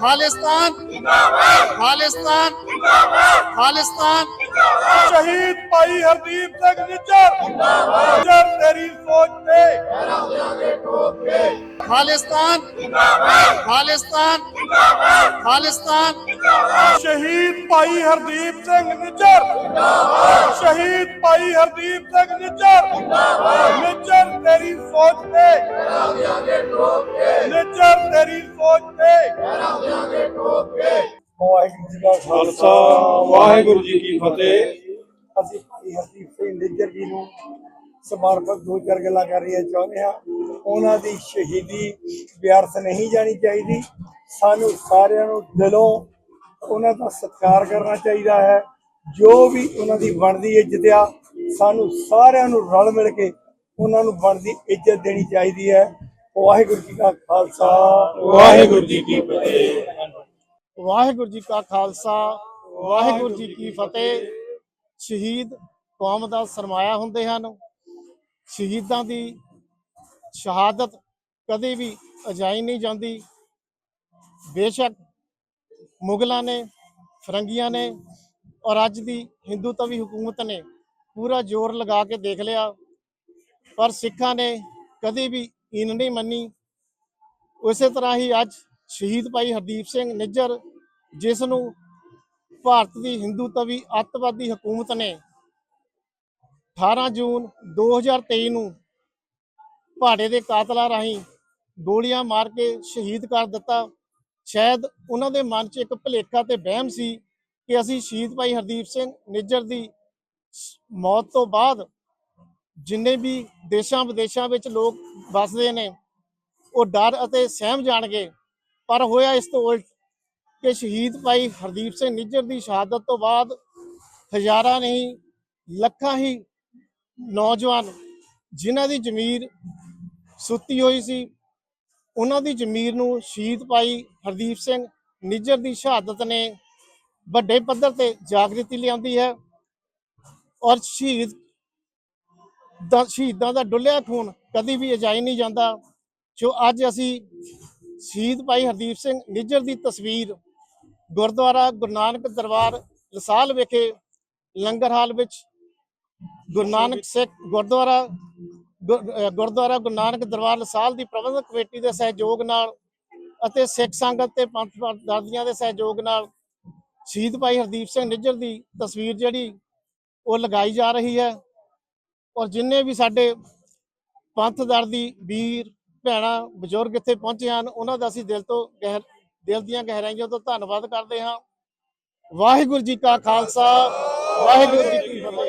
ਖਾਲਿਸਤਾਨ ਜਿੰਦਾਬਾਦ ਖਾਲਿਸਤਾਨ ਜਿੰਦਾਬਾਦ ਖਾਲਿਸਤਾਨ ਸ਼ਹੀਦ ਭਾਈ ਹਰਦੀਪ ਸਿੰਘ ਨਿੱਜਰ ਜਿੰਦਾਬਾਦ ਤੇਰੀ ਸੋਚ ਤੇ ਖਾਲਿਸਤਾਨ ਜਿੰਦਾਬਾਦ ਖਾਲਿਸਤਾਨ ਜਿੰਦਾਬਾਦ ਖਾਲਿਸਤਾਨ ਸ਼ਹੀਦ ਭਾਈ ਹਰਦੀਪ ਸਿੰਘ ਨਿੱਜਰ। ਸ਼ਹੀਦ ਭਾਈ ਹਰਦੀਪ ਸਿੰਘ ਨਿੱਜਰ। ਨਿੱਜਰ ਤੇਰੀ ਸੋਚ ਤੇ। ਨਿੱਜਰ ਤੇਰੀ ਸੋਚ ਤੇ। ਵਾਹਿਗੁਰੂ ਜੀ ਕਾ ਖਾਲਸਾ ਵਾਹਿਗੁਰੂ ਜੀ ਕੀ ਫਤਿਹ। ਅਸੀਂ ਭਾਈ ਹਰਦੀਪ ਸਿੰਘ ਨਿੱਜਰ ਜੀ ਨੂੰ ਸਮਰਪਿਤ ਦੋ ਚਾਰ ਗੱਲਾਂ ਕਰਨੀਆਂ ਚਾਹੁੰਦੇ ਹਾਂ ਉਹਨਾਂ ਦੀ ਸ਼ਹੀਦੀ ਵਿਅਰਥ ਨਹੀਂ ਜਾਣੀ ਚਾਹੀਦੀ। ਸਾਨੂੰ ਸਾਰਿਆਂ ਨੂੰ ਦਿਲੋਂ ਉਹਨਾਂ ਦਾ ਸਤਿਕਾਰ ਕਰਨਾ ਚਾਹੀਦਾ ਹੈ। ਜੋ ਵੀ ਉਹਨਾਂ ਦੀ ਬਣਦੀ ਇੱਜ਼ਤ ਆ ਸਾਨੂੰ ਸਾਰਿਆਂ ਨੂੰ ਰਲ ਮਿਲ ਕੇ ਉਹਨਾਂ ਨੂੰ ਬਣਦੀ ਇੱਜ਼ਤ ਦੇਣੀ ਚਾਹੀਦੀ ਹੈ। ਵਾਹਿਗੁਰੂ ਜੀ ਕਾ ਖਾਲਸਾ। ਵਾਹਿਗੁਰੂ ਜੀ ਕੀ ਫਤਿਹ। ਵਾਹਿਗੁਰੂ ਜੀ ਕਾ ਖਾਲਸਾ ਵਾਹਿਗੁਰੂ ਜੀ ਕੀ ਫਤਿਹ। ਸ਼ਹੀਦ ਕੌਮ ਦਾ ਸਰਮਾਇਆ ਹੁੰਦੇ ਹਨ। ਸ਼ਹੀਦਾਂ ਦੀ ਸ਼ਹਾਦਤ ਕਦੇ ਵੀ ਅਜਾਈ ਨਹੀਂ ਜਾਂਦੀ। ਬੇਸ਼ੱਕ ਮੁਗਲਾਂ ਨੇ, ਫਰੰਗੀਆਂ ਨੇ ਔਰ ਅੱਜ ਦੀ ਹਿੰਦੂ ਤਵੀ ਹਕੂਮਤ ਨੇ ਪੂਰਾ ਜ਼ੋਰ ਲਗਾ ਕੇ ਦੇਖ ਲਿਆ। ਪਰ ਸਿੱਖਾਂ ਨੇ ਕਦੇ ਵੀ ਇਨ ਨਹੀਂ ਮੰਨੀ। ਉਸੇ ਤਰ੍ਹਾਂ ਹੀ ਅੱਜ ਸ਼ਹੀਦ ਭਾਈ ਹਰਦੀਪ ਸਿੰਘ ਨਿੱਜਰ, ਜਿਸ ਨੂੰ ਭਾਰਤ ਦੀ ਹਿੰਦੂ ਤਵੀ ਅੱਤਵਾਦੀ ਹਕੂਮਤ ਨੇ 18 ਜੂਨ 2023 ਨੂੰ ਭਾੜੇ ਦੇ ਕਾਤਲਾਂ ਰਾਹੀਂ ਗੋਲੀਆਂ ਮਾਰ ਕੇ ਸ਼ਹੀਦ ਕਰ ਦਿੱਤਾ। ਸ਼ਾਇਦ ਉਹਨਾਂ ਦੇ ਮਨ 'ਚ ਇੱਕ ਭੁਲੇਖਾ ਤੇ ਵਹਿਮ ਸੀ ਕਿ ਅਸੀਂ ਸ਼ਹੀਦ ਭਾਈ ਹਰਦੀਪ ਸਿੰਘ ਨਿੱਜਰ ਦੀ ਮੌਤ ਤੋਂ ਬਾਅਦ ਜਿੰਨੇ ਵੀ ਦੇਸ਼ਾਂ ਵਿਦੇਸ਼ਾਂ ਵਿੱਚ ਲੋਕ ਵੱਸਦੇ ਨੇ, ਉਹ ਡਰ ਅਤੇ ਸਹਿਮ ਜਾਣਗੇ। ਪਰ ਹੋਇਆ ਇਸ ਤੋਂ ਉਲਟ ਕਿ ਸ਼ਹੀਦ ਭਾਈ ਹਰਦੀਪ ਸਿੰਘ ਨਿੱਜਰ ਦੀ ਸ਼ਹਾਦਤ ਤੋਂ ਬਾਅਦ ਹਜ਼ਾਰਾਂ ਨਹੀਂ, ਲੱਖਾਂ ਹੀ ਨੌਜਵਾਨ ਜਿਨ੍ਹਾਂ ਦੀ ਜ਼ਮੀਰ ਸੁੱਤੀ ਹੋਈ ਸੀ ਉਹਨਾਂ ਦੀ ਜ਼ਮੀਰ ਨੂੰ ਸ਼ਹੀਦ ਭਾਈ ਹਰਦੀਪ ਸਿੰਘ ਨਿੱਜਰ ਦੀ ਸ਼ਹਾਦਤ ਨੇ ਵੱਡੇ ਪੱਧਰ ਤੇ ਜਾਗ੍ਰਿਤੀ ਲਿਆਂਦੀ ਹੈ ਔਰ ਸ਼ਹੀਦ ਦਾ ਸ਼ਹੀਦਾਂ ਦਾ ਡੁੱਲਿਆ ਖੂਨ ਕਦੀ ਵੀ ਅਜਾਈ ਨਹੀਂ ਜਾਂਦਾ, ਜੋ ਅੱਜ ਅਸੀਂ ਸ਼ਹੀਦ ਭਾਈ ਹਰਦੀਪ ਸਿੰਘ ਨਿੱਜਰ ਦੀ ਤਸਵੀਰ ਗੁਰਦੁਆਰਾ ਗੁਰੂ ਨਾਨਕ ਦਰਬਾਰ ਲਸਾਲ ਵਿਖੇ ਲੰਗਰ ਹਾਲ ਵਿੱਚ ਗੁਰੂ ਨਾਨਕ ਸਿੱਖ ਗੁਰਦੁਆਰਾ ਗੁਰਦੁਆਰਾ ਗੁਰੂ ਨਾਨਕ ਦਰਬਾਰ ਲਸਾਲ ਦੀ ਪ੍ਰਬੰਧਕ ਕਮੇਟੀ ਦੇ ਸਹਿਯੋਗ ਨਾਲ ਅਤੇ ਸਿੱਖ ਸੰਗਤ ਤੇ ਪੰਥ ਦਰਦੀਆਂ ਦੇ ਸਹਿਯੋਗ ਨਾਲ ਸ਼ਹੀਦ ਭਾਈ ਹਰਦੀਪ ਸਿੰਘ ਨਿੱਜਰ ਦੀ ਤਸਵੀਰ ਜਿਹੜੀ ਉਹ ਲਗਾਈ ਜਾ ਰਹੀ ਹੈ ਔਰ ਜਿੰਨੇ ਵੀ ਸਾਡੇ ਪੰਥ ਦਰਦੀ ਵੀਰ ਭੈਣਾਂ ਬਜ਼ੁਰਗ ਇੱਥੇ ਪਹੁੰਚੇ ਹਨ, ਉਹਨਾਂ ਦਾ ਅਸੀਂ ਦਿਲ ਤੋਂ ਗਹਿਰ ਦਿਲ ਦੀਆਂ ਗਹਿਰਾਈਆਂ ਤੋਂ ਧੰਨਵਾਦ ਕਰਦੇ ਹਾਂ। ਵਾਹਿਗੁਰੂ ਜੀ ਕਾ ਖਾਲਸਾ, ਵਾਹਿਗੁਰੂ ਜੀ ਕੀ ਫਤਿਹ।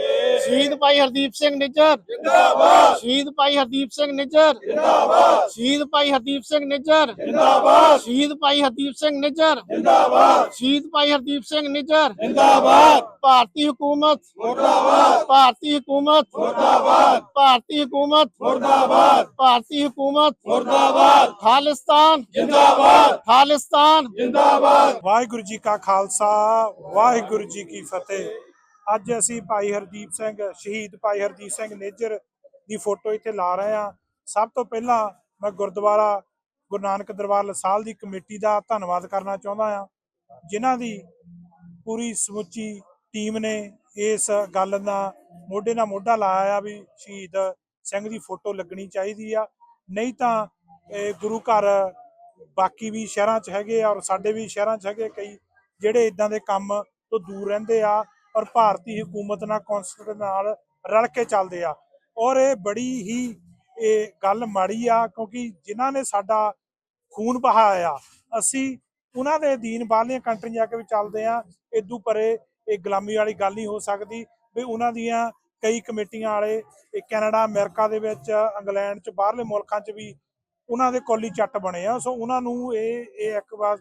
ਸ਼ਹੀਦ ਭਾਈ ਹਰਦੀਪ ਸਿੰਘ ਨਿੱਜਰ। ਜਿੰਦਾਬਾਦ। ਸ਼ਹੀਦ ਭਾਈ ਹਰਦੀਪ ਸਿੰਘ ਨਿੱਜਰ। ਜਿੰਦਾਬਾਦ। ਸ਼ਹੀਦ ਭਾਈ ਹਰਦੀਪ ਸਿੰਘ ਨਿੱਜਰ। ਜਿੰਦਾਬਾਦ। ਸ਼ਹੀਦ ਭਾਈ ਹਰਦੀਪ ਸਿੰਘ ਨਿੱਜਰ। ਜਿੰਦਾਬਾਦ। ਸ਼ਹੀਦ ਭਾਈ ਹਰਦੀਪ ਸਿੰਘ ਨਿੱਜਰ। ਜਿੰਦਾਬਾਦ। ਭਾਰਤੀ ਹਕੂਮਤ। ਮੁਰਦਾਬਾਦ। ਭਾਰਤੀ ਹਕੂਮਤ। ਮੁਰਦਾਬਾਦ। ਭਾਰਤੀ ਹਕੂਮਤ। ਮੁਰਦਾਬਾਦ। ਭਾਰਤੀ ਹਕੂਮਤ। ਮੁਰਦਾਬਾਦ। ਖਾਲਿਸਤਾਨ। ਜਿੰਦਾਬਾਦ। ਖਾਲਿਸਤਾਨ। ਜਿੰਦਾਬਾਦ। ਵਾਹਿਗੁਰੂ ਜੀ ਕਾ ਖਾਲਸਾ। ਵਾਹਿਗੁਰੂ ਜੀ ਕੀ ਫਤਿਹ। ਅੱਜ ਅਸੀਂ ਭਾਈ ਹਰਦੀਪ ਸਿੰਘ, ਸ਼ਹੀਦ ਭਾਈ ਹਰਦੀਪ ਸਿੰਘ ਨੇਜਰ ਦੀ ਫੋਟੋ ਇੱਥੇ ਲਾ ਰਹੇ ਹਾਂ। ਸਭ ਤੋਂ ਪਹਿਲਾਂ ਮੈਂ ਗੁਰਦੁਆਰਾ ਗੁਰੂ ਨਾਨਕ ਦਰਬਾਰ ਲਸਾਲ ਦੀ ਕਮੇਟੀ ਦਾ ਧੰਨਵਾਦ ਕਰਨਾ ਚਾਹੁੰਦਾ ਹਾਂ, ਜਿਨ੍ਹਾਂ ਦੀ ਪੂਰੀ ਸਮੁੱਚੀ ਟੀਮ ਨੇ ਇਸ ਗੱਲ ਦਾ ਮੋਢੇ ਨਾਲ ਮੋਢਾ ਲਾਇਆ ਆ ਵੀ ਸ਼ਹੀਦ ਸਿੰਘ ਦੀ ਫੋਟੋ ਲੱਗਣੀ ਚਾਹੀਦੀ ਆ। ਨਹੀਂ ਤਾਂ ਇਹ ਗੁਰੂ ਘਰ ਬਾਕੀ ਵੀ ਸ਼ਹਿਰਾਂ 'ਚ ਹੈਗੇ ਆ ਔਰ ਸਾਡੇ ਵੀ ਸ਼ਹਿਰਾਂ 'ਚ ਹੈਗੇ ਕਈ, ਜਿਹੜੇ ਇਦਾਂ ਦੇ ਕੰਮ ਤੋਂ ਦੂਰ ਰਹਿੰਦੇ ਆ। ਔਰ ਭਾਰਤੀ ਹਕੂਮਤ ਨਾਲ, ਕੌਂਸਲਰ ਨਾਲ ਰਲ ਕੇ ਚੱਲਦੇ ਆ। ਔਰ ਇਹ ਬੜੀ ਹੀ ਇਹ ਗੱਲ ਮਾੜੀ ਆ, ਕਿਉਂਕਿ ਜਿਨ੍ਹਾਂ ਨੇ ਸਾਡਾ ਖੂਨ ਬਹਾਇਆ ਅਸੀਂ ਉਹਨਾਂ ਦੇ ਅਧੀਨ ਬਾਹਰਲੀਆਂ ਕੰਟਰੀਆਂ ਜਾ ਕੇ ਵੀ ਚੱਲਦੇ ਆ। ਇਦੋਂ ਪਰੇ ਇਹ ਗੁਲਾਮੀ ਵਾਲੀ ਗੱਲ ਨਹੀਂ ਹੋ ਸਕਦੀ ਵੀ ਉਹਨਾਂ ਦੀਆਂ ਕਈ ਕਮੇਟੀਆਂ ਵਾਲੇ, ਇਹ ਕੈਨੇਡਾ, ਅਮਰੀਕਾ ਦੇ ਵਿੱਚ, ਇੰਗਲੈਂਡ 'ਚ, ਬਾਹਰਲੇ ਮੁਲਕਾਂ 'ਚ ਵੀ ਉਹਨਾਂ ਦੇ ਕੋਲੀ ਚੱਟ ਬਣੇ ਆ। ਸੋ ਉਹਨਾਂ ਨੂੰ ਇਹ ਇਹ ਇੱਕ ਵਾਰ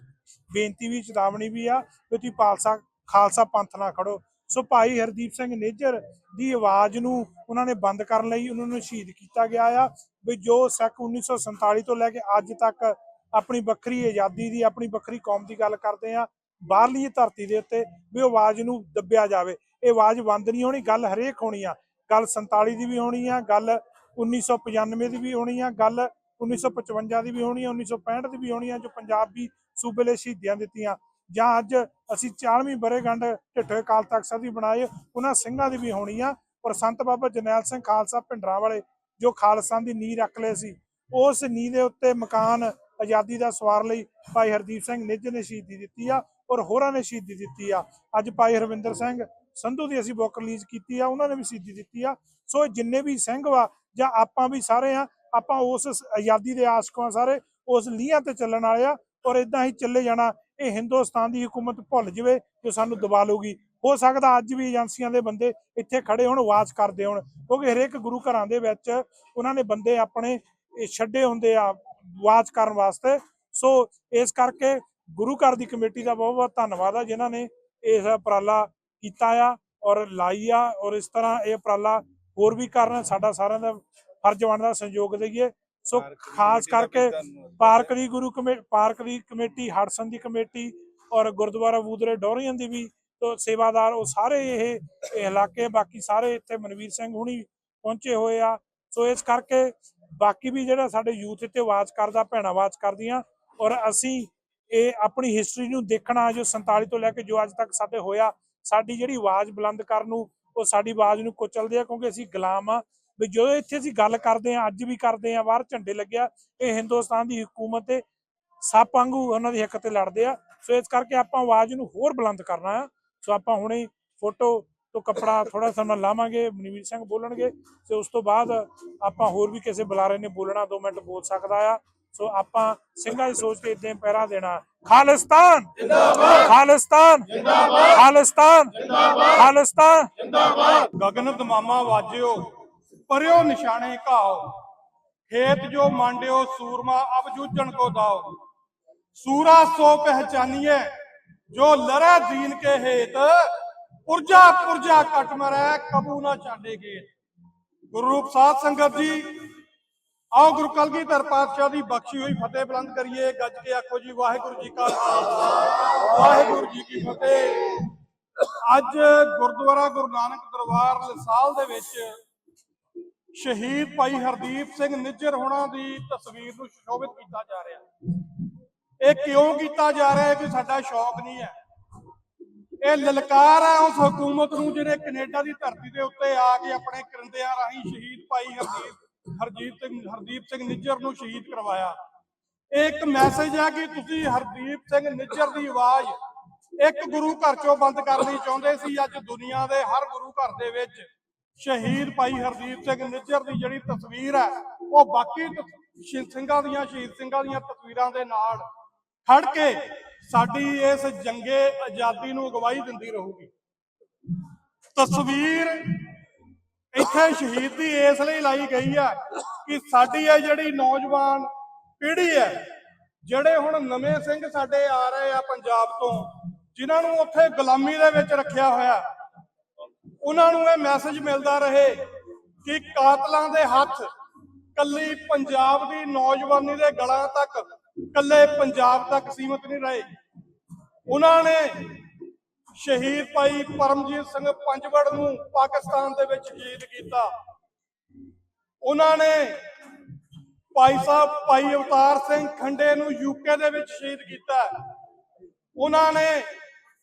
ਬੇਨਤੀ ਵੀ ਚੇਤਾਵਨੀ ਵੀ ਆ ਵੀ ਤੁਸੀਂ ਪਾਲਸਾ, ਖਾਲਸਾ ਪੰਥ ਨਾਲ ਖੜੋ। ਸੋ ਭਾਈ ਹਰਦੀਪ ਸਿੰਘ ਨੇਜਰ ਦੀ ਆਵਾਜ਼ ਨੂੰ ਉਹਨਾਂ ਨੇ ਬੰਦ ਕਰਨ ਲਈ ਉਹਨਾਂ ਨੂੰ ਸ਼ਹੀਦ ਕੀਤਾ ਗਿਆ ਆ। ਵੀ ਜੋ ਸਿੱਖ 1947 ਤੋਂ ਲੈ ਕੇ ਅੱਜ ਤੱਕ ਆਪਣੀ ਵੱਖਰੀ ਆਜ਼ਾਦੀ ਦੀ, ਆਪਣੀ ਵੱਖਰੀ ਕੌਮ ਦੀ ਗੱਲ ਕਰਦੇ ਆ, ਬਾਹਰਲੀ ਧਰਤੀ ਦੇ ਉੱਤੇ ਵੀ ਉਹ ਆਵਾਜ਼ ਨੂੰ ਦੱਬਿਆ ਜਾਵੇ। ਇਹ ਆਵਾਜ਼ ਬੰਦ ਨਹੀਂ ਹੋਣੀ, ਗੱਲ ਹਰੇਕ ਹੋਣੀ ਆ। ਗੱਲ 47 ਦੀ ਵੀ ਹੋਣੀ ਆ, ਗੱਲ 1995 ਦੀ ਵੀ ਹੋਣੀ ਆ, ਗੱਲ 1955 ਦੀ ਵੀ ਹੋਣੀ ਆ 1965 ਦੀ ਵੀ ਹੋਣੀ ਆ, ਜੋ ਪੰਜਾਬੀ ਸੂਬੇ ਲਈ ਸ਼ਹੀਦੀਆਂ ਦਿੱਤੀਆਂ। ਜਾਂ ਅੱਜ ਅਸੀਂ 40ਵੀਂ ਬਰੇਗੰਢ ਢਿੱਠੇ ਅਕਾਲ ਤਖਤ ਸਾਹਿਬ ਦੀ ਬਣਾਏ ਉਹਨਾਂ ਸਿੰਘਾਂ ਦੀ ਵੀ ਹੋਣੀ ਆ, ਔਰ ਸੰਤ ਬਾਬਾ ਜਰਨੈਲ ਸਿੰਘ ਖਾਲਸਾ ਭਿੰਡਰਾਂ ਵਾਲੇ ਜੋ ਖਾਲਸਾ ਦੀ ਨੀਂਹ ਰੱਖ ਲਏ ਸੀ, ਉਸ ਨੀਂਹ ਦੇ ਉੱਤੇ ਮਕਾਨ ਆਜ਼ਾਦੀ ਦਾ ਸਵਾਰ ਲਈ ਭਾਈ ਹਰਦੀਪ ਸਿੰਘ ਨਿੱਜ ਨੇ ਸ਼ਹੀਦੀ ਦਿੱਤੀ ਆ, ਔਰ ਹੋਰਾਂ ਨੇ ਸ਼ਹੀਦੀ ਦਿੱਤੀ ਆ। ਅੱਜ ਭਾਈ ਹਰਵਿੰਦਰ ਸਿੰਘ ਸੰਧੂ ਦੀ ਅਸੀਂ ਬੁੱਕ ਰਿਲੀਜ਼ ਕੀਤੀ ਆ, ਉਹਨਾਂ ਨੇ ਵੀ ਸ਼ਹੀਦੀ ਦਿੱਤੀ ਆ। ਸੋ ਇਹ ਜਿੰਨੇ ਵੀ ਸਿੰਘ ਵਾ, ਜਾਂ ਆਪਾਂ ਵੀ ਸਾਰੇ ਆ, ਆਪਾਂ ਉਸ ਆਜ਼ਾਦੀ ਦੇ ਆਸ਼ਕਾਂ ਸਾਰੇ, ਉਸ ਲੀਹਾਂ ਤੇ ਚੱਲਣ ਵਾਲੇ ਆ, ਔਰ ਇਦਾਂ ਹੀ ਚੱਲੇ ਜਾਣਾ ਇਹ ਹਿੰਦੁਸਤਾਨ ਦੀ ਹਕੂਮਤ ਭੁੱਲ ਜਵੇ ਜੋ ਸਾਨੂੰ ਦਬਾ ਲਊਗੀ। ਹੋ ਸਕਦਾ ਅੱਜ ਵੀ ਏਜੰਸੀਆਂ ਦੇ ਬੰਦੇ ਇੱਥੇ ਖੜੇ ਹੋਣ, ਆਵਾਜ਼ ਕਰਦੇ ਹੋਣ। ਕਿਉਂਕਿ ਹਰੇਕ ਗੁਰੂ ਘਰਾਂ ਦੇ ਵਿੱਚ ਉਹਨਾਂ ਨੇ ਬੰਦੇ ਆਪਣੇ ਛੱਡੇ ਹੁੰਦੇ ਆ ਆਵਾਜ਼ ਕਰਨ ਵਾਸਤੇ। ਸੋ ਇਸ ਕਰਕੇ ਗੁਰੂ ਘਰ ਦੀ ਕਮੇਟੀ ਦਾ ਬਹੁਤ ਬਹੁਤ ਧੰਨਵਾਦ ਆ, ਜਿਨ੍ਹਾਂ ਨੇ ਇਸ ਉਪਰਾਲਾ ਕੀਤਾ ਆ ਔਰ ਲਾਈ ਆ। ਔਰ ਇਸ ਤਰ੍ਹਾਂ ਇਹ ਉਪਰਾਲਾ ਹੋਰ ਵੀ ਕਰਨ ਸਾਡਾ ਸਾਰਿਆਂ ਦਾ ਫਰਜ਼ ਬਣਦਾ, ਸਹਿਯੋਗ ਦੇਈਏ। ਸੋ ਖਾਸ ਕਰਕੇ ਪਾਰਕ ਦੀ ਗੁਰੂ ਕਮੇ ਪਾਰਕ ਦੀ ਕਮੇਟੀ ਹੜਸਨ ਦੀ ਕਮੇਟੀ ਔਰ ਗੁਰਦੁਆਰਾ ਬੂਦਰੇ ਡੋਰੀਅਨ ਦੀ ਵੀ ਤੋਂ ਸੇਵਾਦਾਰ ਉਹ ਸਾਰੇ ਇਹ ਇਹ ਇਲਾਕੇ ਬਾਕੀ ਸਾਰੇ ਇੱਥੇ ਮਨਵੀਰ ਸਿੰਘ ਹੁਣੀ ਪਹੁੰਚੇ ਹੋਏ ਆ। ਸੋ ਇਸ ਕਰਕੇ ਬਾਕੀ ਵੀ ਜਿਹੜਾ ਸਾਡੇ ਯੂਥ ਇੱਥੇ ਆਵਾਜ਼ ਕਰਦਾ ਭੈਣਾਂ ਆਵਾਜ਼ ਕਰਦੀਆਂ ਔਰ ਅਸੀਂ ਇਹ ਆਪਣੀ ਹਿਸਟਰੀ ਨੂੰ ਦੇਖਣਾ ਜੋ 47 ਤੋਂ ਲੈ ਕੇ ਜੋ ਅੱਜ ਤੱਕ ਸਾਡੇ ਹੋਇਆ ਸਾਡੀ ਜਿਹੜੀ ਆਵਾਜ਼ ਬੁਲੰਦ ਕਰਨ ਨੂੰ ਉਹ ਸਾਡੀ ਆਵਾਜ਼ ਨੂੰ ਕੁਚਲਦੇ ਆ ਕਿਉਂਕਿ ਅਸੀਂ ਗੁਲਾਮ ਆ। ਵੀ ਜਦੋਂ ਇੱਥੇ ਅਸੀਂ ਗੱਲ ਕਰਦੇ ਆ ਅੱਜ ਵੀ ਕਰਦੇ ਆ ਬਾਹਰ ਝੰਡੇ ਲੱਗਿਆ ਇਹ ਹਿੰਦੁਸਤਾਨ ਦੀ ਹਕੂਮਤ ਤੇ ਸੱਪ ਵਾਂਗੂ ਉਹਨਾਂ ਦੀ ਹੱਕ ਤੇ ਲੜਦੇ ਆ। ਸੋ ਇਸ ਕਰਕੇ ਆਪਾਂ ਆਵਾਜ਼ ਨੂੰ ਹੋਰ ਬੁਲੰਦ ਕਰਨਾ ਆ। ਸੋ ਆਪਾਂ ਹੁਣੇ ਫੋਟੋ ਤੋਂ ਕੱਪੜਾ ਥੋੜਾ ਸਮਾਂ ਲਾਵਾਂਗੇ ਮਨਵੀਰ ਸਿੰਘ ਬੋਲਣਗੇ। ਤੇ ਉਸ ਤੋਂ ਬਾਅਦ ਆਪਾਂ ਹੋਰ ਵੀ ਕਿਸੇ ਬੁਲਾਰੇ ਨੇ ਬੋਲਣਾ 2 ਮਿੰਟ ਬੋਲ ਸਕਦਾ ਆ। ਸੋ ਆਪਾਂ ਸਿੰਘਾਂ ਦੀ ਸੋਚ ਕੇ ਇਦਾਂ ਪਹਿਰਾ ਦੇਣਾ। ਖਾਲਿਸਤਾਨ! ਜਿੰਦਾਬਾਦ! ਖਾਲਿਸਤਾਨ! ਜਿੰਦਾਬਾਦ! ਖਾਲਿਸਤਾਨ! ਜਿੰਦਾਬਾਦ! ਖਾਲਿਸਤਾਨ ਗਗਨ ਦਮਾਮਾ ਵਾਜਿਓ। ਪਰਿਓ ਨਿਸ਼ਾਨੇ ਘਾਓ। ਖੇਤ ਜੋ ਮੰਡਿਓ ਸੂਰਮਾ, ਅਬ ਜੂਝਣ ਕੋ ਦਾਓ। ਸੂਰਾ ਸੋ ਪਹਿਚਾਨੀਏ ਜੋ ਲਰੇ ਦੀਨ ਕੇ ਹੇਤ, ਪੁਰਜਾ ਪੁਰਜਾ ਕਟ ਮਰੈ, ਕਬੂ ਨਾ ਛਾਡੇ ਗੇਤ। ਗੁਰੂ ਰੂਪ ਸਾਧ ਸੰਗਤ ਜੀ, ਆਓ ਗੁਰੂ ਕਲਗੀਧਰ ਪਾਤਸ਼ਾਹ ਦੀ ਬਖਸ਼ੀ ਹੋਈ ਫਤਿਹ ਬੁਲੰਦ ਕਰੀਏ। ਗੱਜ ਕੇ ਆਖੋ ਜੀ, ਵਾਹਿਗੁਰੂ ਜੀ ਕਾ ਖਾਲਸਾ। ਵਾਹਿਗੁਰੂ ਜੀ ਕੀ ਫਤਿਹ। ਅੱਜ ਗੁਰਦੁਆਰਾ ਗੁਰੂ ਨਾਨਕ ਦਰਬਾਰ, ਲਸਾਲ ਦੇ ਵਿੱਚ ਸ਼ਹੀਦ ਭਾਈ ਹਰਦੀਪ ਸਿੰਘ ਨਿੱਜਰ ਹੋਣਾ ਦੀ ਤਸਵੀਰ ਨੂੰ ਸ਼ੋਭਿਤ ਕੀਤਾ ਜਾ ਰਿਹਾ ਇਹ ਕਿਉਂ ਕੀਤਾ ਜਾ ਰਿਹਾ ਹੈ ਕਿ ਸਾਡਾ ਸ਼ੌਕ ਨਹੀਂ ਹੈ? ਇਹ ਲਲਕਾਰ ਹੈ ਉਸ ਹਕੂਮਤ ਨੂੰ ਜਿਹੜੇ ਕੈਨੇਡਾ ਦੀ ਧਰਤੀ ਦੇ ਉੱਤੇ ਆ ਕੇ ਆਪਣੇ ਕਰਿੰਦਿਆਂ ਰਾਹੀਂ ਸ਼ਹੀਦ ਭਾਈ ਹਰਦੀਪ, ਹਰਜੀਤ ਸਿੰਘ, ਹਰਦੀਪ ਸਿੰਘ ਨਿੱਜਰ ਨੂੰ ਸ਼ਹੀਦ ਕਰਵਾਇਆ। ਇਹ ਇੱਕ ਮੈਸੇਜ ਹੈ ਕਿ ਤੁਸੀਂ ਹਰਦੀਪ ਸਿੰਘ ਨਿੱਜਰ ਦੀ ਆਵਾਜ਼ ਇੱਕ ਗੁਰੂ ਘਰ ਚੋਂ ਬੰਦ ਕਰਨੀ ਚਾਹੁੰਦੇ ਸੀ, ਅੱਜ ਦੁਨੀਆ ਦੇ ਹਰ ਗੁਰੂ ਘਰ ਦੇ ਵਿੱਚ ਸ਼ਹੀਦ ਭਾਈ ਹਰਦੀਪ ਸਿੰਘ ਨਿੱਜਰ ਦੀ ਜਿਹੜੀ ਤਸਵੀਰ ਹੈ, ਉਹ ਬਾਕੀ ਸਿੰਘਾਂ ਦੀਆਂ, ਸ਼ਹੀਦ ਸਿੰਘਾਂ ਦੀਆਂ ਤਸਵੀਰਾਂ ਦੇ ਨਾਲ ਖੜ ਕੇ ਸਾਡੀ ਇਸ ਜੰਗੇ ਆਜ਼ਾਦੀ ਨੂੰ ਅਗਵਾਈ ਦਿੰਦੀ ਰਹੂਗੀ। ਤਸਵੀਰ ਇੱਥੇ ਸ਼ਹੀਦੀ ਇਸ ਲਈ ਲਾਈ ਗਈ ਹੈ ਕਿ ਸਾਡੀ ਇਹ ਜਿਹੜੀ ਨੌਜਵਾਨ ਪੀੜ੍ਹੀ ਹੈ, ਜਿਹੜੇ ਹੁਣ ਨਵੇਂ ਸਿੰਘ ਸਾਡੇ ਆ ਰਹੇ ਆ ਪੰਜਾਬ ਤੋਂ, ਜਿਨ੍ਹਾਂ ਨੂੰ ਉੱਥੇ ਗੁਲਾਮੀ ਦੇ ਵਿੱਚ ਰੱਖਿਆ ਹੋਇਆ ਉਹਨਾਂ ਨੂੰ ਇਹ ਮੈਸੇਜ ਮਿਲਦਾ ਰਹੇ ਕਿ ਕਾਤਲਾਂ ਦੇ ਹੱਥ ਕੱਲੀ ਪੰਜਾਬ ਦੀ ਨੌਜਵਾਨੀ ਦੇ ਗਲਾਂ ਤੱਕ, ਕੱਲੇ ਪੰਜਾਬ ਤੱਕ ਸੀਮਤ ਨਹੀਂ ਰਹੇ। ਉਹਨਾਂ ਨੇ ਸ਼ਹੀਦ ਭਾਈ ਪਰਮਜੀਤ ਸਿੰਘ ਪੰਜਵੜ ਨੂੰ ਪਾਕਿਸਤਾਨ ਦੇ ਵਿੱਚ ਸ਼ਹੀਦ ਕੀਤਾ। ਉਹਨਾਂ ਨੇ ਭਾਈ ਸਾਹਿਬ, ਭਾਈ ਅਵਤਾਰ ਸਿੰਘ ਖੰਡੇ ਨੂੰ ਯੂਕੇ ਦੇ ਵਿੱਚ ਸ਼ਹੀਦ ਕੀਤਾ। ਉਹਨਾਂ ਨੇ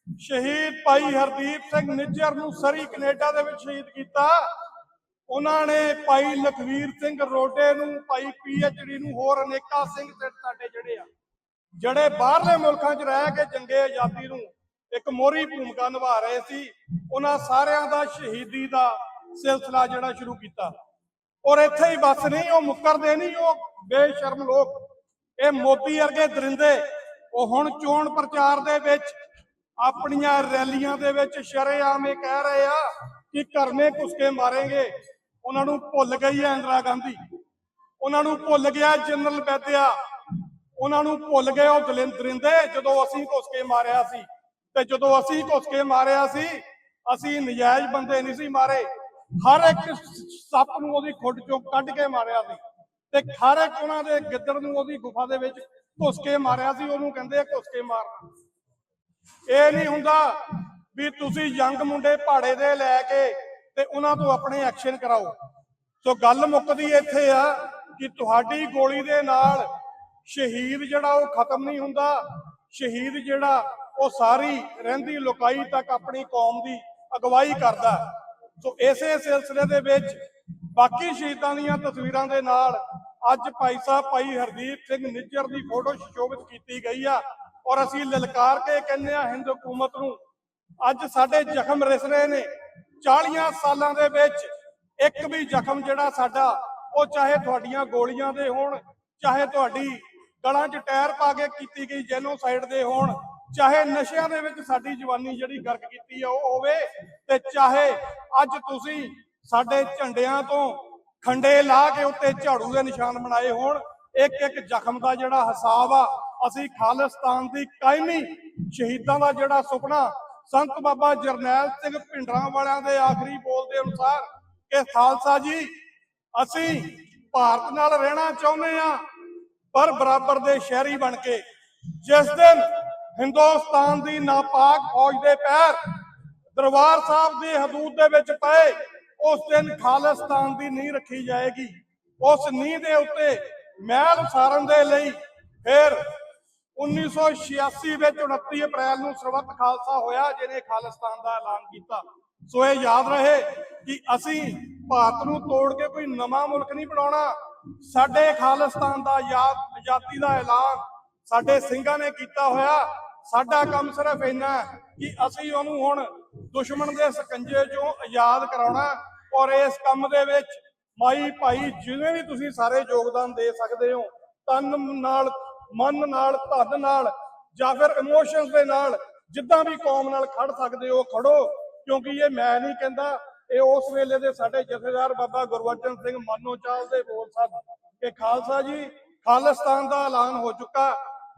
ਸ਼ਹੀਦ ਭਾਈ ਹਰਦੀਪ ਸਿੰਘ ਨਿੱਜਰ ਨੂੰ ਸਰੀ ਕੈਨੇਡਾ ਦੇ ਵਿੱਚ ਸ਼ਹੀਦ ਕੀਤਾ। ਉਹਨਾਂ ਨੇ ਭਾਈ ਲਖਵੀਰ ਸਿੰਘ ਰੋਡੇ ਨੂੰ, ਭਾਈ ਪੀਐਚਡੀ ਨੂੰ, ਹੋਰ ਅਨੇਕਾਂ ਸਿੰਘ ਸਾਡੇ ਜਿਹੜੇ ਆ, ਜਿਹੜੇ ਬਾਹਰਲੇ ਮੁਲਕਾਂ 'ਚ ਰਹਿ ਕੇ ਜੰਗੇ ਆਜ਼ਾਦੀ ਨੂੰ ਇੱਕ ਮੋਹਰੀ ਭੂਮਿਕਾ ਨਿਭਾ ਰਹੇ ਸੀ, ਉਹਨਾਂ ਸਾਰਿਆਂ ਦਾ ਸ਼ਹੀਦੀ ਦਾ ਸਿਲਸਿਲਾ ਜਿਹੜਾ ਸ਼ੁਰੂ ਕੀਤਾ। ਔਰ ਇੱਥੇ ਹੀ ਬਸ ਨਹੀਂ, ਉਹ ਮੁੱਕਰਦੇ ਨਹੀਂ, ਉਹ ਬੇਸ਼ਰਮ ਲੋਕ। ਇਹ ਮੋਦੀ ਵਰਗੇ ਦਰਿੰਦੇ, ਉਹ ਹੁਣ ਚੋਣ ਪ੍ਰਚਾਰ ਦੇ ਵਿੱਚ ਆਪਣੀਆਂ ਰੈਲੀਆਂ ਦੇ ਵਿੱਚ ਸ਼ਰੇਆਮ ਇਹ ਕਹਿ ਰਹੇ ਆ ਕਿ ਕਰਨੇ ਕੁਸਕੇ ਮਾਰੇਂਗੇ ਉਹਨਾਂ ਨੂੰ ਭੁੱਲ ਗਈ ਹੈ ਇੰਦਰਾ ਗਾਂਧੀ। ਉਹਨਾਂ ਨੂੰ ਭੁੱਲ ਗਿਆ ਜਨਰਲ ਬੈਦਿਆ। ਉਹਨਾਂ ਨੂੰ ਭੁੱਲ ਗਏ ਉਹ ਦਲਿੰ- ਜਦੋਂ ਅਸੀਂ ਕੁਸਕੇ ਮਾਰਿਆ ਸੀ। ਤੇ ਜਦੋਂ ਅਸੀਂ ਕੁਸਕੇ ਮਾਰਿਆ ਸੀ, ਅਸੀਂ ਨਜਾਇਜ਼ ਬੰਦੇ ਨਹੀਂ ਸੀ ਮਾਰੇ। ਹਰ ਇੱਕ ਸੱਪ ਨੂੰ ਉਹਦੀ ਖੁੱਡ ਚੋਂ ਕੱਢ ਕੇ ਮਾਰਿਆ ਸੀ। ਤੇ ਹਰ ਇੱਕ ਉਹਨਾਂ ਦੇ ਗਿੱਦੜ ਨੂੰ ਉਹਦੀ ਗੁਫਾ ਦੇ ਵਿੱਚ ਘੁਸ ਕੇ ਮਾਰਿਆ ਸੀ। ਉਹਨੂੰ ਕਹਿੰਦੇ ਆ ਘੁਸ ਕੇ ਮਾਰਨਾ ਇਹ ਨਹੀਂ ਹੁੰਦਾ ਵੀ ਤੁਸੀਂ ਯੰਗ ਮੁੰਡੇ ਪਹਾੜੇ ਦੇ ਲੈ ਕੇ ਤੇ ਉਹਨਾਂ ਤੋਂ ਆਪਣੇ ਐਕਸ਼ਨ ਕਰਾਓ। ਸੋ ਗੱਲ ਮੁੱਕਦੀ ਇੱਥੇ ਆ ਕਿ ਤੁਹਾਡੀ ਗੋਲੀ ਦੇ ਨਾਲ ਸ਼ਹੀਦ ਜਿਹੜਾ ਉਹ ਖਤਮ ਨਹੀਂ ਹੁੰਦਾ, ਸ਼ਹੀਦ ਜਿਹੜਾ ਉਹ ਸਾਰੀ ਰਹਿੰਦੀ ਲੋਕਾਈ ਤੱਕ ਆਪਣੀ ਕੌਮ ਦੀ ਅਗਵਾਈ ਕਰਦਾ। ਸੋ ਇਸੇ ਸਿਲਸਿਲੇ ਦੇ ਵਿੱਚ ਬਾਕੀ ਸ਼ਹੀਦਾਂ ਦੀਆਂ ਤਸਵੀਰਾਂ ਦੇ ਨਾਲ ਅੱਜ ਭਾਈ ਸਾਹਿਬ ਭਾਈ ਹਰਦੀਪ ਸਿੰਘ ਨਿੱਜਰ ਦੀ ਫੋਟੋ ਸ਼ੋਭਿਤ ਕੀਤੀ ਗਈ ਆ। ਔਰ ਅਸੀਂ ਲਲਕਾਰ ਕੇ ਕਹਿੰਦੇ ਆ ਹਿੰਦ ਹਕੂਮਤ ਨੂੰ, ਅੱਜ ਸਾਡੇ ਜ਼ਖਮ ਰਿਸ ਰਹੇ ਨੇ। 40 ਸਾਲਾਂ ਦੇ ਵਿੱਚ ਇੱਕ ਵੀ ਜ਼ਖਮ ਜਿਹੜਾ ਸਾਡਾ, ਉਹ ਚਾਹੇ ਤੁਹਾਡੀਆਂ ਗੋਲੀਆਂ ਦੇ ਹੋਣ, ਚਾਹੇ ਤੁਹਾਡੀ ਗਲਾਂ 'ਚ ਟਾਇਰ ਪਾ ਕੇ ਕੀਤੀ ਗਈ ਜੈਨੋਸਾਈਡ ਦੇ ਹੋਣ, ਚਾਹੇ ਨਸ਼ਿਆਂ ਦੇ ਵਿੱਚ ਸਾਡੀ ਜਵਾਨੀ ਜਿਹੜੀ ਗਰਕ ਕੀਤੀ ਆ, ਉਹ ਹੋਵੇ ਤੇ ਚਾਹੇ ਅੱਜ ਤੁਸੀਂ ਸਾਡੇ ਝੰਡਿਆਂ ਤੋਂ ਖੰਡੇ ਲਾ ਕੇ ਉੱਤੇ ਝਾੜੂ ਦੇ ਨਿਸ਼ਾਨ ਬਣਾਏ ਹੋਣ ਇੱਕ ਇੱਕ ਜ਼ਖਮ ਦਾ ਜਿਹੜਾ ਹਿਸਾਬ ਆ ਅਸੀਂ ਖਾਲਿਸਤਾਨ ਦੀ ਕਾਇਮੀ ਸ਼ਹੀਦਾਂ ਦਾ ਜਿਹੜਾ ਸੁਪਨਾ ਸੰਤ ਬਾਬਾ ਜਰਨੈਲ ਸਿੰਘ ਭਿੰਡਰਾਂ ਵਾਲਿਆਂ ਦੇ ਆਖਰੀ ਬੋਲ ਦੇ ਅਨੁਸਾਰ ਕਿ ਖਾਲਸਾ ਜੀ, ਅਸੀਂ ਭਾਰਤ ਨਾਲ ਰਹਿਣਾ ਚਾਹੁੰਦੇ ਆ ਪਰ ਬਰਾਬਰ ਦੇ ਸ਼ਹਿਰੀ ਬਣ ਕੇ। ਜਿਸ ਦਿਨ ਹਿੰਦੁਸਤਾਨ ਦੀ ਨਾਪਾਕ ਫੌਜ ਦੇ ਪੈਰ ਦਰਬਾਰ ਸਾਹਿਬ ਦੀ ਹਦੂਦ ਦੇ ਵਿੱਚ ਪਏ, ਉਸ ਦਿਨ ਖਾਲਿਸਤਾਨ ਦੀ ਨੀਂਹ ਰੱਖੀ ਜਾਏਗੀ। ਉਸ ਨੀਂਹ ਦੇ ਉੱਤੇ ਮਹਿਲ ਉਸਾਰਨ ਦੇ ਲਈ ਫਿਰ 1986 ਵਿੱਚ 29 ਅਪ੍ਰੈਲ ਨੂੰ ਸਰਬੱਤ ਖਾਲਸਾ ਹੋਇਆ, ਜਿਹਨੇ ਖਾਲਿਸਤਾਨ ਦਾ ਐਲਾਨ ਕੀਤਾ। ਸੋ ਇਹ ਯਾਦ ਰਹੇ ਕਿ ਅਸੀਂ ਭਾਰਤ ਨੂੰ ਤੋੜ ਕੇ ਕੋਈ ਨਵਾਂ ਮੁਲਕ ਨਹੀਂ ਬਣਾਉਣਾ। ਸਾਡੇ ਖਾਲਿਸਤਾਨ ਦਾ ਆਜ਼ਾਦ ਆਜ਼ਾਦੀ ਦਾ ਐਲਾਨ ਸਾਡੇ ਸਿੰਘਾਂ ਨੇ ਕੀਤਾ ਹੋਇਆ। ਸਾਡਾ ਕੰਮ ਸਿਰਫ ਇੰਨਾ ਕਿ ਅਸੀਂ ਉਹਨੂੰ ਹੁਣ ਦੁਸ਼ਮਣ ਦੇ ਸਕੰਜੇ ਚੋਂ ਆਜ਼ਾਦ ਕਰਾਉਣਾ ਔਰ ਇਸ ਕੰਮ ਦੇ ਵਿੱਚ ਮਾਈ ਭਾਈ, ਜਿਵੇਂ ਵੀ ਤੁਸੀਂ ਸਾਰੇ ਯੋਗਦਾਨ ਦੇ ਸਕਦੇ ਹੋ, ਤਨ ਨਾਲ ਮਨ ਨਾਲ, ਧਨ ਨਾਲ ਜਾਂ ਫਿਰ ਇਮੋਸ਼ਨਸ ਦੇ ਨਾਲ ਜਿੱਦਾਂ ਵੀ ਕੌਮ ਨਾਲ ਖੜ ਸਕਦੇ ਹੋ, ਖੜੋ। ਕਿਉਂਕਿ ਇਹ ਮੈਂ ਨਹੀਂ ਕਹਿੰਦਾ, ਇਹ ਉਸ ਵੇਲੇ ਦੇ ਸਾਡੇ ਜਥੇਦਾਰ ਬਾਬਾ ਗੁਰਵਚਨ ਸਿੰਘ ਮਾਨੋਚਾਲ ਦੇ ਬੋਲ ਸਨ ਕਿ ਖਾਲਸਾ ਜੀ, ਖਾਲਿਸਤਾਨ ਦਾ ਐਲਾਨ ਹੋ ਚੁੱਕਾ।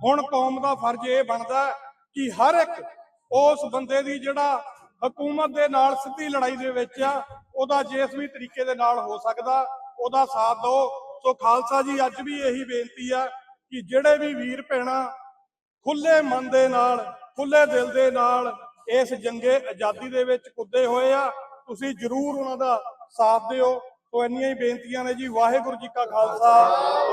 ਹੁਣ ਕੌਮ ਦਾ ਫਰਜ਼ ਇਹ ਬਣਦਾ ਕਿ ਹਰ ਇੱਕ ਉਸ ਬੰਦੇ ਦੀ ਜਿਹੜਾ ਹਕੂਮਤ ਦੇ ਨਾਲ ਸਿੱਧੀ ਲੜਾਈ ਦੇ ਵਿੱਚ ਆ, ਉਹਦਾ ਜਿਸ ਵੀ ਤਰੀਕੇ ਦੇ ਨਾਲ ਹੋ ਸਕਦਾ, ਉਹਦਾ ਸਾਥ ਦਿਓ। ਸੋ ਖਾਲਸਾ ਜੀ, ਅੱਜ ਵੀ ਇਹੀ ਬੇਨਤੀ ਆ ਕਿ ਜਿਹੜੇ ਵੀ ਵੀਰ ਭੈਣਾ, ਖੁੱਲੇ ਮਨ ਦੇ ਨਾਲ, ਖੁੱਲੇ ਦਿਲ ਦੇ ਨਾਲ ਇਸ ਜੰਗੇ ਆਜ਼ਾਦੀ ਦੇ ਵਿੱਚ ਕੁੱਦੇ ਹੋਏ ਆ, ਤੁਸੀਂ ਜਰੂਰ ਉਹਨਾਂ ਦਾ ਸਾਥ ਦਿਓ। ਸੋ ਇੰਨੀਆਂ ਹੀ ਬੇਨਤੀਆਂ ਨੇ ਜੀ, ਵਾਹਿਗੁਰੂ ਜੀ ਕਾ ਖਾਲਸਾ,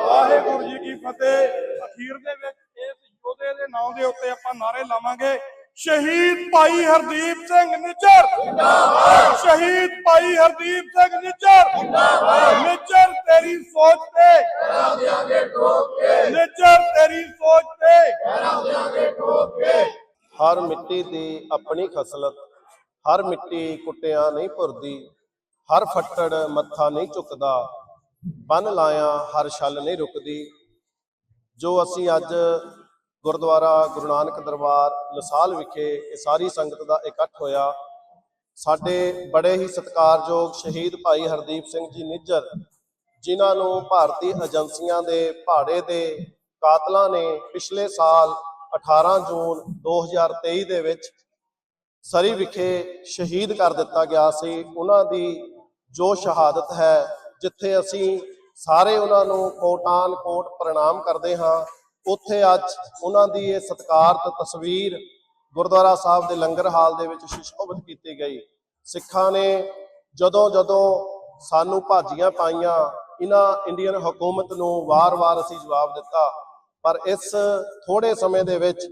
ਵਾਹਿਗੁਰੂ ਜੀ ਕੀ ਫਤਿਹ। ਅਖੀਰ ਦੇ ਵਿੱਚ ਇਸ ਯੋਧੇ ਦੇ ਨਾਂ ਦੇ ਉੱਤੇ ਆਪਾਂ ਨਾਰੇ ਲਾਵਾਂਗੇ। ਸ਼ਹੀਦ ਭਾਈ ਹਰਦੀਪ ਸਿੰਘ ਨਿੱਜਰ। ਜਿੰਦਾਬਾਦ ਸ਼ਹੀਦ ਭਾਈ ਹਰਦੀਪ ਸਿੰਘ ਨਿੱਜਰ। ਜਿੰਦਾਬਾਦ ਨਿੱਜਰ ਤੇਰੀ ਸੋਚ ਤੇ। ਨਿੱਜਰ ਤੇਰੀ ਸੋਚ ਤੇ। ਹਰ ਮਿੱਟੀ ਦੀ ਆਪਣੀ ਖਸਲਤ, ਹਰ ਮਿੱਟੀ ਕੁੱਟਿਆਂ ਨਹੀਂ ਭੁਰਦੀ, ਹਰ ਫੱਟੜ ਮੱਥਾ ਨਹੀਂ ਝੁਕਦਾ, ਬੰਨ ਲਾਇਆ ਹਰ ਛਲ ਨਹੀਂ ਰੁਕਦੀ। ਜੋ ਅਸੀਂ ਅੱਜ ਗੁਰਦੁਆਰਾ ਗੁਰੂ ਨਾਨਕ ਦਰਬਾਰ ਲਸਾਲ ਵਿਖੇ ਇਹ ਸਾਰੀ ਸੰਗਤ ਦਾ ਇਕੱਠ ਹੋਇਆ। ਸਾਡੇ ਬੜੇ ਹੀ ਸਤਿਕਾਰਯੋਗ ਸ਼ਹੀਦ ਭਾਈ ਹਰਦੀਪ ਸਿੰਘ ਜੀ ਨਿੱਜਰ, ਜਿਨ੍ਹਾਂ ਨੂੰ ਭਾਰਤੀ ਏਜੰਸੀਆਂ ਦੇ ਭਾੜੇ ਦੇ ਕਾਤਲਾਂ ਨੇ ਪਿਛਲੇ ਸਾਲ 18 ਜੂਨ 2023 ਦੇ ਵਿੱਚ ਸਰੀ ਵਿਖੇ ਸ਼ਹੀਦ ਕਰ ਦਿੱਤਾ ਗਿਆ ਸੀ। ਉਹਨਾਂ ਦੀ ਜੋ ਸ਼ਹਾਦਤ ਹੈ, ਜਿੱਥੇ ਅਸੀਂ ਸਾਰੇ ਉਹਨਾਂ ਨੂੰ ਕੋਟਾਨ ਕੋਟ ਪ੍ਰਣਾਮ ਕਰਦੇ ਹਾਂ। ਉੱਥੇ ਅੱਜ ਉਹਨਾਂ ਦੀ ਇਹ ਸਤਿਕਾਰਤ ਤਸਵੀਰ ਗੁਰਦੁਆਰਾ ਸਾਹਿਬ ਦੇ ਲੰਗਰ ਹਾਲ ਦੇ ਵਿੱਚ ਸੁਸ਼ੋਭਿਤ ਕੀਤੀ ਗਈ। ਸਿੱਖਾਂ ਨੇ ਜਦੋਂ ਜਦੋਂ ਸਾਨੂੰ ਭਾਜੀਆਂ ਪਾਈਆਂ, ਇਹਨਾਂ ਇੰਡੀਅਨ ਹਕੂਮਤ ਨੂੰ ਵਾਰ-ਵਾਰ ਅਸੀਂ ਜਵਾਬ ਦਿੱਤਾ। ਪਰ ਇਸ ਥੋੜੇ ਸਮੇਂ ਦੇ ਵਿੱਚ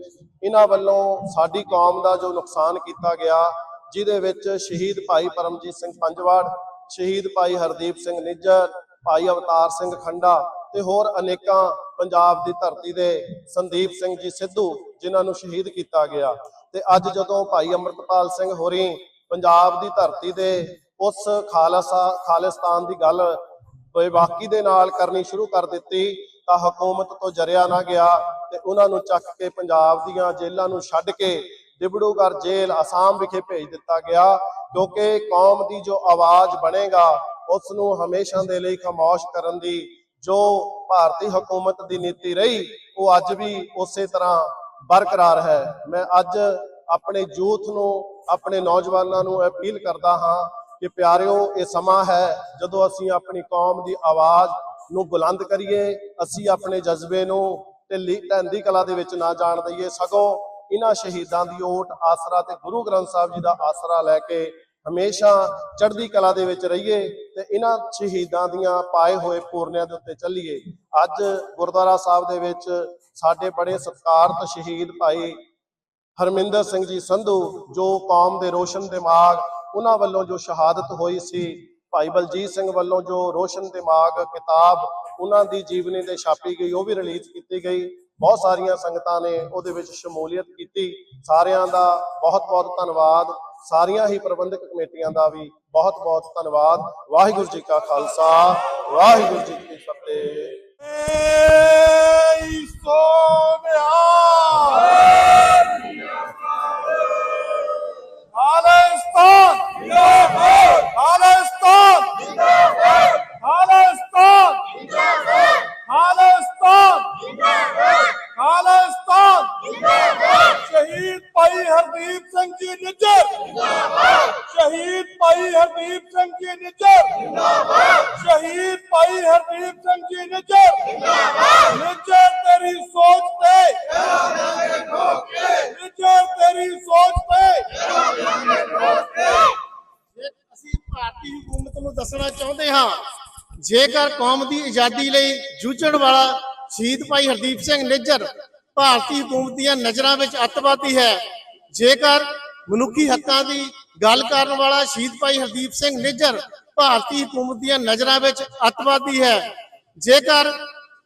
ਇਹਨਾਂ ਵੱਲੋਂ ਸਾਡੀ ਕੌਮ ਦਾ ਜੋ ਨੁਕਸਾਨ ਕੀਤਾ ਗਿਆ, ਜਿਹਦੇ ਵਿੱਚ ਸ਼ਹੀਦ ਭਾਈ ਪਰਮਜੀਤ ਸਿੰਘ ਪੰਜਵਾੜ, ਸ਼ਹੀਦ ਭਾਈ ਹਰਦੀਪ ਸਿੰਘ ਨਿੱਜਰ, ਭਾਈ ਅਵਤਾਰ ਸਿੰਘ ਖੰਡਾ ਤੇ ਹੋਰ ਅਨੇਕਾਂ ਪੰਜਾਬ ਦੀ ਧਰਤੀ ਦੇ ਸੰਦੀਪ ਸਿੰਘ ਜੀ ਸਿੱਧੂ, ਜਿਨ੍ਹਾਂ ਨੂੰ ਸ਼ਹੀਦ ਕੀਤਾ ਗਿਆ। ਤੇ ਅੱਜ ਜਦੋਂ ਭਾਈ ਅੰਮ੍ਰਿਤਪਾਲ ਸਿੰਘ ਹੋਰੀ ਪੰਜਾਬ ਦੀ ਧਰਤੀ ਦੇ ਉਸ ਖਾਲਸਾ ਖਾਲਿਸਤਾਨ ਦੀ ਗੱਲ ਬੇਬਾਕੀ ਦੇ ਨਾਲ ਕਰਨੀ ਸ਼ੁਰੂ ਕਰ ਦਿੱਤੀ, ਤਾਂ ਹਕੂਮਤ ਤੋਂ ਜਰਿਆ ਨਾ ਗਿਆ ਤੇ ਉਹਨਾਂ ਨੂੰ ਚੱਕ ਕੇ ਪੰਜਾਬ ਦੀਆਂ ਜੇਲ੍ਹਾਂ ਨੂੰ ਛੱਡ ਕੇ ਡਿਬੜੂਗੜ੍ਹ ਜੇਲ੍ਹ ਅਸਾਮ ਵਿਖੇ ਭੇਜ ਦਿੱਤਾ ਗਿਆ, ਕਿਉਂਕਿ ਕੌਮ ਦੀ ਜੋ ਆਵਾਜ਼ ਬਣੇਗਾ ਉਸ ਨੂੰ ਹਮੇਸ਼ਾ ਦੇ ਲਈ ਖਾਮੋਸ਼ ਕਰਨ ਦੀ ਜੋ ਭਾਰਤੀ ਹਕੂਮਤ ਦੀ ਨੀਤੀ ਰਹੀ, ਉਹ ਅੱਜ ਵੀ ਉਸੇ ਤਰ੍ਹਾਂ ਬਰਕਰਾਰ ਹੈ। ਮੈਂ ਅੱਜ ਆਪਣੇ ਯੂਥ ਨੂੰ, ਆਪਣੇ ਨੌਜਵਾਨਾਂ ਨੂੰ ਅਪੀਲ ਕਰਦਾ ਹਾਂ ਕਿ ਪਿਆਰਿਓ, ਇਹ ਸਮਾਂ ਹੈ ਜਦੋਂ ਅਸੀਂ ਆਪਣੀ ਕੌਮ ਦੀ ਆਵਾਜ਼ ਨੂੰ ਬੁਲੰਦ ਕਰੀਏ, ਅਸੀਂ ਆਪਣੇ ਜਜ਼ਬੇ ਨੂੰ ਢਿੱਲੀ ਢਹਿੰਦੀ ਕਲਾ ਦੇ ਵਿੱਚ ਨਾ ਜਾਣ ਦਈਏ। ਸਗੋਂ ਇਹਨਾਂ ਸ਼ਹੀਦਾਂ ਦੀ ਓਟ ਆਸਰਾ ਤੇ ਗੁਰੂ ਗ੍ਰੰਥ ਸਾਹਿਬ ਜੀ ਦਾ ਆਸਰਾ ਲੈ ਕੇ ਹਮੇਸ਼ਾ ਚੜ੍ਹਦੀ ਕਲਾ ਦੇ ਵਿੱਚ ਰਹੀਏ ਤੇ ਇਹਨਾਂ ਸ਼ਹੀਦਾਂ ਦੀਆਂ ਪਾਏ ਹੋਏ ਪੂਰਨਿਆਂ ਦੇ ਉੱਤੇ ਚੱਲੀਏ। ਅੱਜ ਗੁਰਦੁਆਰਾ ਸਾਹਿਬ ਦੇ ਵਿੱਚ ਸਾਡੇ ਬੜੇ ਸਤਿਕਾਰਤ ਸ਼ਹੀਦ ਭਾਈ ਹਰਮਿੰਦਰ ਸਿੰਘ ਜੀ ਸੰਧੂ, ਜੋ ਕੌਮ ਦੇ ਰੋਸ਼ਨ ਦਿਮਾਗ, ਉਹਨਾਂ ਵੱਲੋਂ ਜੋ ਸ਼ਹਾਦਤ ਹੋਈ ਸੀ, ਭਾਈ ਬਲਜੀਤ ਸਿੰਘ ਵੱਲੋਂ ਜੋ ਰੋਸ਼ਨ ਦਿਮਾਗ, ਕਿਤਾਬ ਉਹਨਾਂ ਦੀ ਜੀਵਨੀ ਤੇ ਛਾਪੀ ਗਈ, ਉਹ ਵੀ ਰਿਲੀਜ਼ ਕੀਤੀ ਗਈ। ਬਹੁਤ ਸਾਰੀਆਂ ਸੰਗਤਾਂ ਨੇ ਉਹਦੇ ਵਿੱਚ ਸ਼ਮੂਲੀਅਤ ਕੀਤੀ। ਸਾਰਿਆਂ ਦਾ ਬਹੁਤ ਬਹੁਤ ਧੰਨਵਾਦ। ਸਾਰੀਆਂ ਹੀ ਪ੍ਰਬੰਧਕ ਕਮੇਟੀਆਂ ਦਾ ਵੀ ਬਹੁਤ ਬਹੁਤ ਧੰਨਵਾਦ। ਵਾਹਿਗੁਰੂ ਜੀ ਕਾ ਖਾਲਸਾ, ਵਾਹਿਗੁਰੂ ਜੀ ਕੀ ਫਤਿਹ। ਏ ਸੋਨਿਆ ਖਾਲਿਸਤਾਨ ਜਿੰਦਾਬਾਦ ਖਾਲਿਸਤਾਨ ਜਿੰਦਾਬਾਦ ਖਾਲਿਸਤਾਨ ਜਿੰਦਾਬਾਦ ਖਾਲਿਸਤਾਨ ਜਿੰਦਾਬਾਦ ਖਾਲਿਸਤਾਨ ਜਿੰਦਾਬਾਦ ਸ਼ਹੀਦ ਭਾਈ ਹਰਦੀਪ ਸਿੰਘ ਜੀ ਨਿੱਜਰ। ਜਿੰਦਾਬਾਦ ਸ਼ਹੀਦ ਭਾਈ ਹਰਦੀਪ ਸਿੰਘ ਜੀ ਨਿੱਜਰ। ਜਿੰਦਾਬਾਦ ਸ਼ਹੀਦ ਭਾਈ ਹਰਦੀਪ ਸਿੰਘ ਜੀ ਨਿੱਜਰ। ਜਿੰਦਾਬਾਦ ਨਿੱਜਰ ਤੇਰੀ ਸੋਚ ਤੇ। ਨਿੱਜਰ ਤੇਰੀ ਸੋਚ ਤੇ। ਅਸੀਂ ਭਾਰਤੀ ਹਕੂਮਤ ਨੂੰ ਦੱਸਣਾ ਚਾਹੁੰਦੇ ਹਾਂ, ਜੇਕਰ ਕੌਮ ਦੀ ਆਜ਼ਾਦੀ ਲਈ ਜੂਝਣ ਵਾਲਾ ਸ਼ਹੀਦ ਭਾਈ ਹਰਦੀਪ ਸਿੰਘ ਨਿੱਜਰ ਭਾਰਤੀ ਹਕੂਮਤ ਦੀਆਂ ਨਜ਼ਰਾਂ ਵਿੱਚ ਅੱਤਵਾਦੀ ਹੈ, ਜੇਕਰ ਮਨੁੱਖੀ ਹੱਕਾਂ ਦੀ ਗੱਲ ਕਰਨ ਵਾਲਾ ਸ਼ਹੀਦ ਭਾਈ ਹਰਦੀਪ ਸਿੰਘ ਨਿੱਜਰ ਭਾਰਤੀ ਹਕੂਮਤ ਦੀਆਂ ਨਜ਼ਰਾਂ ਵਿੱਚ ਅੱਤਵਾਦੀ ਹੈ। ਜੇਕਰ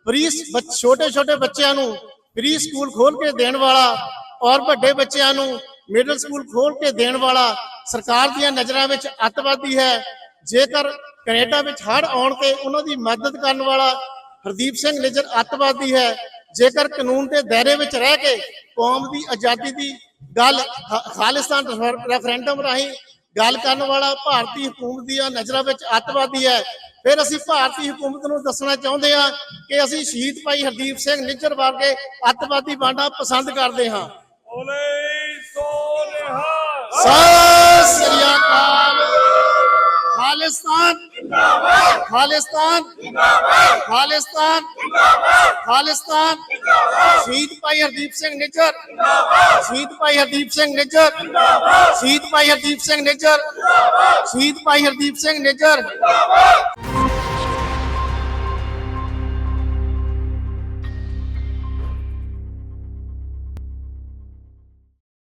ਪ੍ਰੀ ਛੋਟੇ ਛੋਟੇ ਬੱਚਿਆਂ ਨੂੰ ਪ੍ਰੀ ਸਕੂਲ ਖੋਲ ਕੇ ਦੇਣ ਵਾਲਾ ਔਰ ਵੱਡੇ ਬੱਚਿਆਂ ਨੂੰ ਮਿਡਲ ਸਕੂਲ ਖੋਲ ਕੇ ਦੇਣ ਵਾਲਾ ਸਰਕਾਰ ਦੀਆਂ ਨਜ਼ਰਾਂ ਵਿੱਚ ਅੱਤਵਾਦੀ ਹੈ, ਜੇਕਰ ਕੈਨੇਡਾ ਵਿੱਚ ਹੜ ਆਉਣ ਤੇ ਉਹਨਾਂ ਦੀ ਮਦਦ ਕਰਨ ਵਾਲਾ ਹਰਦੀਪ ਸਿੰਘ ਨਿੱਜਰ ਅੱਤਵਾਦੀ ਹੈ, ਜੇਕਰ ਕਾਨੂੰਨ ਦੇ ਦਾਇਰੇ ਵਿੱਚ ਰਹਿ ਕੇ ਕੌਮ ਦੀ ਆਜ਼ਾਦੀ ਦੀ ਗੱਲ ਖਾਲਿਸਤਾਨ ਰੈਫਰ- ਰੈਫਰੈਂਡਮ ਰਾਹੀਂ ਗੱਲ ਕਰਨ ਵਾਲਾ ਭਾਰਤੀ ਹਕੂਮਤ ਦੀਆਂ ਨਜ਼ਰਾਂ ਵਿੱਚ ਅੱਤਵਾਦੀ ਹੈ। ਫਿਰ ਅਸੀਂ ਭਾਰਤੀ ਹਕੂਮਤ ਨੂੰ ਦੱਸਣਾ ਚਾਹੁੰਦੇ ਹਾਂ ਕਿ ਅਸੀਂ ਸ਼ਹੀਦ ਭਾਈ ਹਰਦੀਪ ਸਿੰਘ ਨਿੱਜਰ ਵਰਗੇ ਅੱਤਵਾਦੀ ਬਣਨਾ ਪਸੰਦ ਕਰਦੇ ਹਾਂ। ਬੋਲੇ ਸੋਨਿਹਾ ਸਤਿ ਸ੍ਰੀ ਅਕਾਲ। ਖਾਲਿਸਤਾਨ ਜਿੰਦਾਬਾਦ ਖਾਲਿਸਤਾਨ ਜਿੰਦਾਬਾਦ ਖਾਲਿਸਤਾਨ ਜਿੰਦਾਬਾਦ ਖਾਲਿਸਤਾਨ। ਜਿੰਦਾਬਾਦ ਸ਼ਹੀਦ ਭਾਈ ਹਰਦੀਪ ਸਿੰਘ ਨਿੱਜਰ। ਜਿੰਦਾਬਾਦ ਸ਼ਹੀਦ ਭਾਈ ਹਰਦੀਪ ਸਿੰਘ ਨਿੱਜਰ। ਜਿੰਦਾਬਾਦ ਸ਼ਹੀਦ ਭਾਈ ਹਰਦੀਪ ਸਿੰਘ ਨਿੱਜਰ। ਜਿੰਦਾਬਾਦ ਸ਼ਹੀਦ ਭਾਈ ਹਰਦੀਪ ਸਿੰਘ ਨਿੱਜਰ।